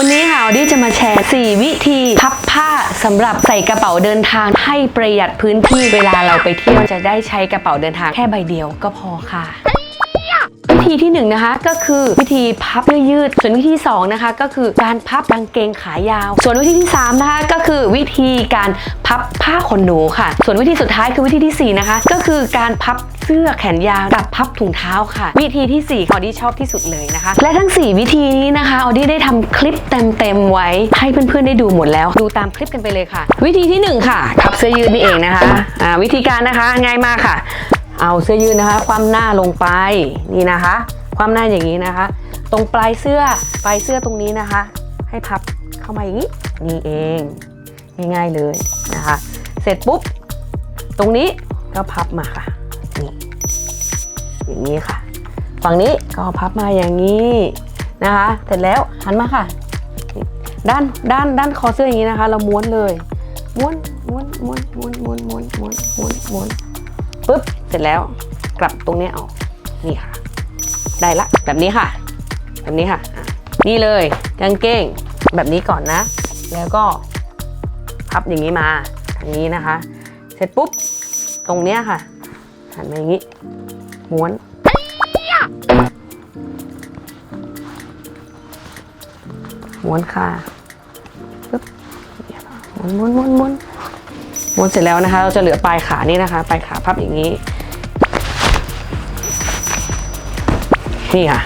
วันนี้ค่ะอดี้จะมาแชร์ 4 วิธีพับผ้าสำหรับใส่กระเป๋าเดินทาง ให้ประหยัดพื้นที่เวลาเราไปเที่ยวจะได้ใช้กระเป๋าเดินทางแค่ใบเดียวก็พอค่ะ วิธีที่1นงนะคะก็คือวิธีพับเสื้อยืดส่วนวิธี2นะคะก็คือการพับกางเกงขายาว ส่วนวิธีที่3นะคะก็คือวิธีการพับผ้าขนหนูค่ะ ส่วนวิธีสุดท้ายคือวิธีทีสี่4นะคะก็คือการพับเสื้อแขนยาวกับพับถุงเท้าค่ะ วิธีที่4ออดี้ชอบที่สุดเลยนะคะ และทั้ง 4 วิธีนี้นะคะออดี้ได้ทำคลิปเต็มๆไว้ให้เพื่อนๆได้ดูหมดแล้ว ดูตามคลิปกันไปเลยค่ะ วิธีที่หนึ่งค่ะพับเสื้อยืดนี่เองนะคะอ่าวิธีการนะคะง่ายมากค่ะ เอาเสื้อยืดนะคะ ความหน้าลงไปนี่นะคะ ความหน้าอย่างนี้นะคะ ตรงปลายเสื้อปลายเสื้อตรงนี้นะคะ ให้พับเข้ามาอย่างนี้นี่เองง่ายๆเลยนะคะ เสร็จปุ๊บ ตรงนี้ก็พับมาค่ะนี่อย่างนี้ค่ะ ฝั่งนี้ก็พับมาอย่างนี้นะคะ เสร็จแล้วหันมาค่ะ ด้านด้านด้านคอเสื้ออย่างนี้นะคะ เราม้วนเลย ม้วนม้วนม้วนม้วนม้วนม้วนม้วนม้วนม้วน ปุ๊บ เสร็จแล้วกลับตรงนี้ออกนี่ค่ะ ได้ละ แบบนี้ค่ะ แบบนี้ค่ะ นี่เลยกางเกงแบบนี้ก่อนนะ แล้วก็พับอย่างนี้มาทางนี้นะคะ เสร็จปุ๊บ ตรงเนี้ยค่ะหันมาอย่างนี้ ม้วนม้วนค่ะปุ๊บม้วนม้วนม้วนม้วน ม้วนเสร็จแล้วนะคะ เราจะเหลือปลายขานี่นะคะ ปลายขาพับอย่างนี้ นี่ค่ะ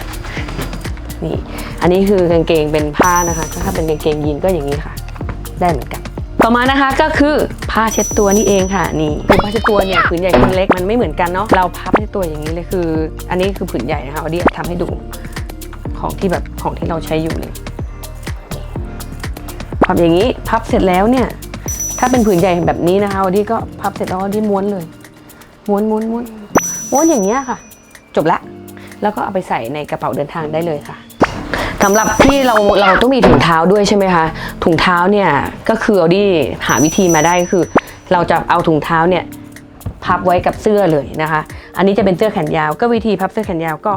นี่ อันนี้คือกางเกงเป็นผ้านะคะ ถ้าเป็นกางเกงยีนก็อย่างนี้ค่ะ ได้เหมือนกัน ต่อมานะคะก็คือผ้าเช็ดตัวนี่เองค่ะ นี่คือผ้าเช็ดตัวเนี่ยผืนใหญ่ผืนเล็กมันไม่เหมือนกันเนาะ เราพับผ้าเช็ดตัวอย่างนี้เลยคือ อันนี้คือผืนใหญ่นะคะเอาเดียทำให้ดูของที่แบบของที่เราใช้อยู่เลยพับอย่างนี้พับเสร็จแล้วเนี่ย ถ้าเป็นผืนใหญ่แบบนี้นะคะวันนี้ก็พับเสร็จแล้ววันนี้ม้วนเลย ม้วนม้วนม้วนม้วนอย่างเงี้ยค่ะ จบละ แล้วก็เอาไปใส่ในกระเป๋าเดินทางได้เลยค่ะสำหรับที่เราเราต้องมีถุงเท้าด้วยใช่ไหมคะ ถุงเท้าเนี่ยก็คือเอาดีหาวิธีมาได้คือ เราจะเอาถุงเท้าเนี่ยพับไว้กับเสื้อเลยนะคะ อันนี้จะเป็นเสื้อแขนยาว ก็วิธีพับเสื้อแขนยาวก็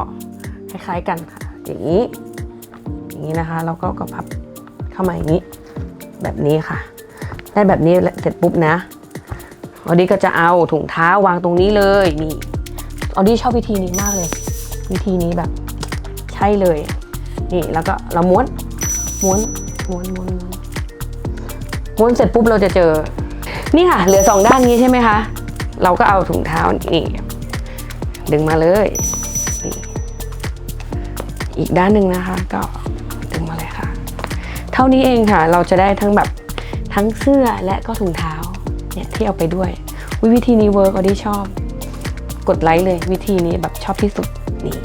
คล้ายๆกันค่ะ อย่างนี้ อย่างนี้นะคะ แล้วก็ก็พับเข้ามาอย่างนี้ แบบนี้ค่ะ ได้แบบนี้เสร็จปุ๊บนะออดี้ก็จะเอาถุงเท้าวางตรงนี้เลยนี่ออดี้ชอบวิธีนี้มากเลย วิธีนี้แบบ ใช่เลย นี่แล้วก็เราม้วนม้วนม้วนม้วนม้วนม้วนเสร็จปุ๊บเราจะเจอ นี่ค่ะ เหลือสองด้านนี้ใช่ไหมคะ เราก็เอาถุงเท้านี่ดึงมาเลยนี่อีกด้านหนึ่งนะคะ ก็ดึงมาเลยค่ะ เท่านี้เองค่ะ เราจะได้ทั้งแบบ ทั้งเสื้อและก็ถุงเท้าเนี่ยที่เอาไปด้วยวิวิธีนี้เวิร์กออดี้ชอบ กดไลค์เลยวิธีนี้แบบชอบที่สุดนี่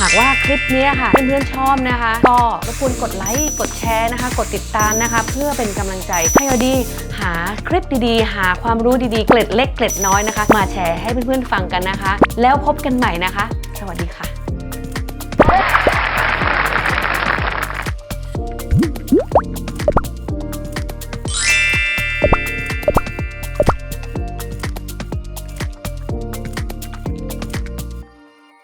หากว่าคลิปนี้ค่ะเพื่อนๆชอบนะคะ ก็รบกวนกดไลค์กดแชร์นะคะ กดติดตามนะคะ เพื่อเป็นกำลังใจให้อดีหาคลิปดีๆ หาความรู้ดีๆ เกล็ดเล็กเกล็ดน้อยนะคะ มาแชร์ให้เพื่อนๆฟังกันนะคะ แล้วพบกันใหม่นะคะ สวัสดีค่ะ